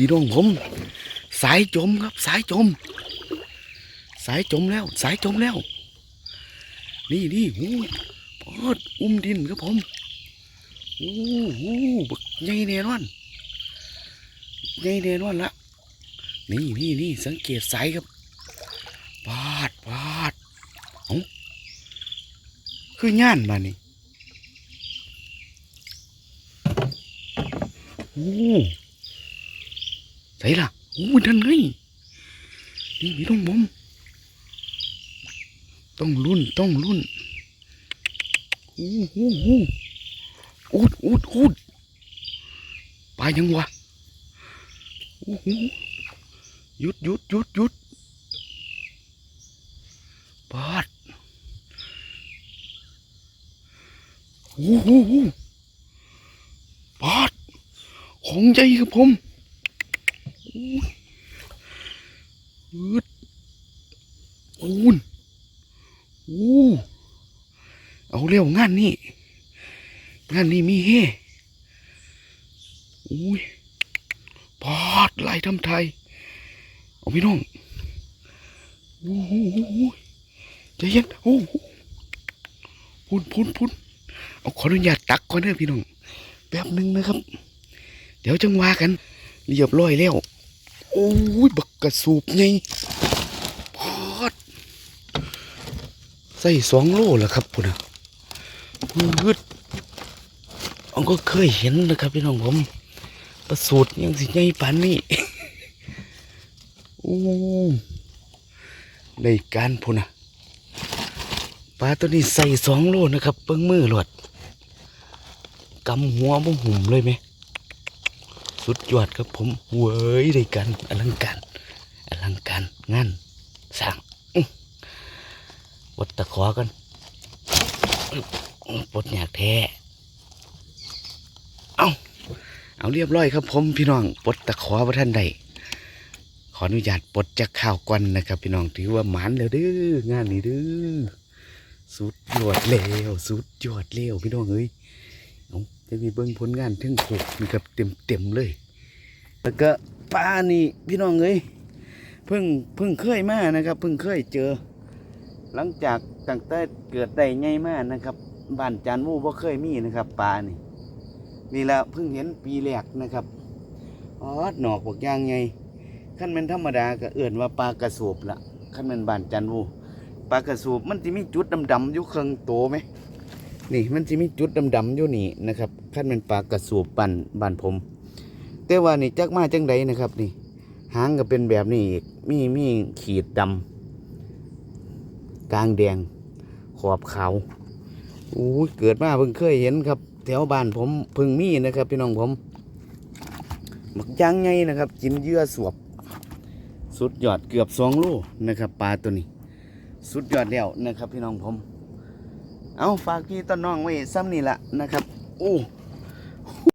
พี่น้องผม สายจมครับ สายจม สายจมแล้ว สายจมแล้ว นี่นี่โอ้ปอดอุ้มดินครับผมโอ้โหบักใหญ่แน่นอนใหญ่แน่นอนละนี่นี่นี่สังเกตสายครับปาดปาดเอ้าคือย่านมานี่โอ้ ส่ละโอ้ยท่านไงนี่พี่ต้องผมต้องรุ่นต้องรุ่นโอ้โหโอ้อุดอุดอุดปยังวะโอ้โหหยุดหยุดหยุดหยุดปาดโอ้โหปาดของใหญ่ครับผม อ้ยอึดโอ้นโอ้เอาเร็วงานนี้งานนี้มีเฮโอ้ยปาดไล่ทำไทย เอาพี่น้องโอ้โหใจเย็นโอ้โหพุ่นพุ่นพุ่นเอาขออนุญาตตักก่อนเด้อพี่น้อง แป๊บหนึ่งนะครับ เดี๋ยวจังว่ากัน เรียบร้อยแล้ว โอ้ย บักกระสูบไงพอดใส่สองโลแล้วครับพุ่นอะพืดเอาก็เคยเห็นนะครับพี่น้องผม ประสูตรยังสิไงปานนี้โอ้ได้การพุ่นอะปลาตัวนี้ใส่สองโลนะครับเปิ้งมือหลดกำหัวบ่หุ่มเลยไหม สุดยอดครับผมเว้ยได้กันอลังการอลังการงานสร้างอื้อปลดตะขอกันปดอยากแท้เอาเอาเรียบร้อยครับผมพี่น้องปดตะขอพระท่านใดขออนุญาตปลดจากข้าวก่นนะครับ พี่น้องถือว่าหมานแล้วเด้องานนี้เด้อสุดยอดเร็วสุดยอดเร็วพี่น้องเอ้ย จะมีเบิ้งผลงานทึ่งหกนี่ครับเต็มเต็มเลย แล้วก็ปลานี่พี่น้องเอ้ยเพิ่งเพิ่งเคยมานะครับ เพิ่งเคยเจอ หลังจากตั้งแต่เกิดได้ไงมากนะครับบ้านจานมู่บ่เคยมีนะครับปลานี่นี่แหละเพิ่งเห็นปีแรกนะครับอ๋อหนอกบอกย่างไงขั้นเป็นธรรมดาก็เอื่นว่าปลากระสูบละขั้นเป็นบ้านจานมู่ปลากระสูบมันจะมีจุดดำๆอยู่เครื่องโตไหม นี่มันจะมีจุดดำๆอยู่นี่นะครับขั้นเป็นปลากระสูบบันบานผม แต่ว่านี่จักมาจังใดนะครับ นี่ หางก็เป็นแบบนี้อีกมีมีขีดดำกลางแดง ขอบขาวอู้เกิดมาเพิ่งเคยเห็นครับ แถวบ้านผมเพิ่งมีนะครับ พี่น้องผมมักย่างไงนะครับกินเยื่อสวบ สุดยอดเกือบสองโลนะครับ ปลาตัวนี้ สุดยอดแล้วนะครับ พี่น้องผม เอาฝากพี่ต้นน้องไว้ซ้ำนี่ละนะครับ โอ้